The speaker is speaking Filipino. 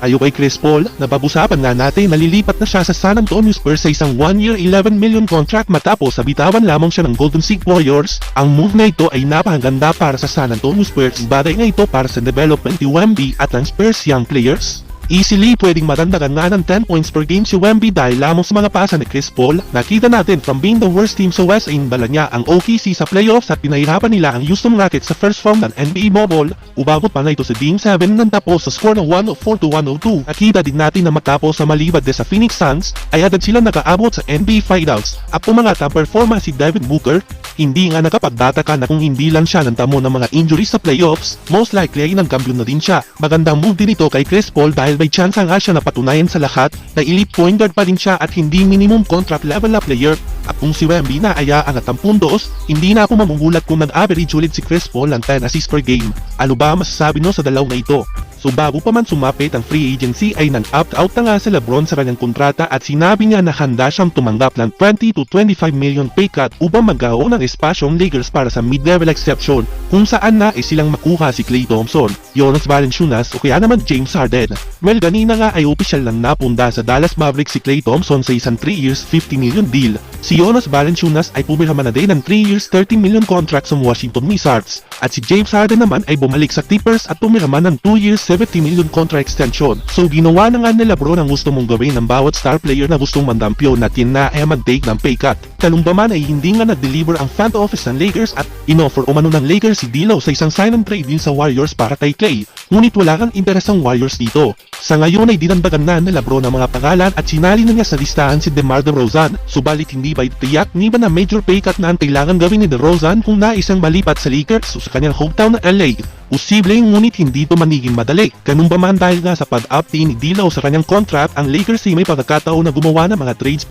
Ayo kay Chris Paul, nababusapan nga natin nalilipat na siya sa San Antonio Spurs sa isang 1-year 11 million contract matapos sabitawan lamang siya ng Golden State Warriors. Ang move na ito ay napakaganda para sa San Antonio Spurs. Bagay nga ito para sa development ni Wemby at ng Spurs young players. Easily pwedeng matandagan nga ng 10 points per game si Wemby dahil lamang sa mga pasa ni Chris Paul. Nakita natin from being the worst team sa West ay dala niya ang OKC sa playoffs at pinahirapan nila ang Houston Rockets sa first round ng NBA Bubble. Ubabot pa na ito sa Game 7 nang tapos sa score ng 104 to 102. Nakita din natin na matapos sa malibad din sa Phoenix Suns ay agad sila nakaabot sa NBA Finals. At pumangata performance si Devin Booker, hindi nga nakapagdataka na kung hindi lang siya nantamo ng mga injuries sa playoffs, most likely ay nagkampiyon na din siya. Magandang move din ito kay Chris Paul dahil may chance nga siya na patunayan sa lahat na elite point guard pa rin siya at hindi minimum contract level na player. At kung si Wemby na ayaan at ang hindi na ako magugulat kung nag-average ulit si Chris Paul ng 10 assists per game. Ano ba ang masasabi no sa dalaw na ito? So bago pa man sumapit ang free agency ay nag-opt-out na nga si Lebron sa kanyang kontrata at sinabi niya na handa siyang tumanggap ng 20 to 25 million pay cut upang magkaroon ng espasyo ang Lakers para sa mid-level exception kung saan na ay silang makuha si Klay Thompson, Jonas Valanciunas o kaya naman James Harden. Well, ganina nga ay opisyal lang napunda sa Dallas Mavericks si Klay Thompson sa isang 3 years 50 million deal. Si Jonas Valanciunas ay pumirma na din ng 3 years 30 million contract sa Washington Wizards at si James Harden naman ay bumalik sa Clippers at pumirma ng 2 years 70 million contract extension. So ginawa na nga ni Lebron ang gusto mong gawin ng bawat star player na gustong mandampyo na tin na ay mag-take ng pay cut. Kalumbaman ay hindi nga na-deliver ang front office ng Lakers at inoffer umano ng Lakers si D'Lo sa isang sign and trade deal sa Warriors para kay Clay. Ngunit wala kang interes ang Warriors dito. Sa ngayon ay dinamdagan na ni Lebron ang mga pangalan at sinali na niya sa listahan si DeMar DeRozan. Subalit hindi ba itiyak ni ba na major pay cut na ang kailangan gawin ni DeRozan kung naisang malipat sa Lakers o sa kanyang hometown na LA? Posible ngunit hindi ito maniging madali. Ganun ba man dahil nga sa pag-opt-in ni D'Lo sa kanyang contract, ang Lakers ay may pagkakataon na gumawa ng mga trades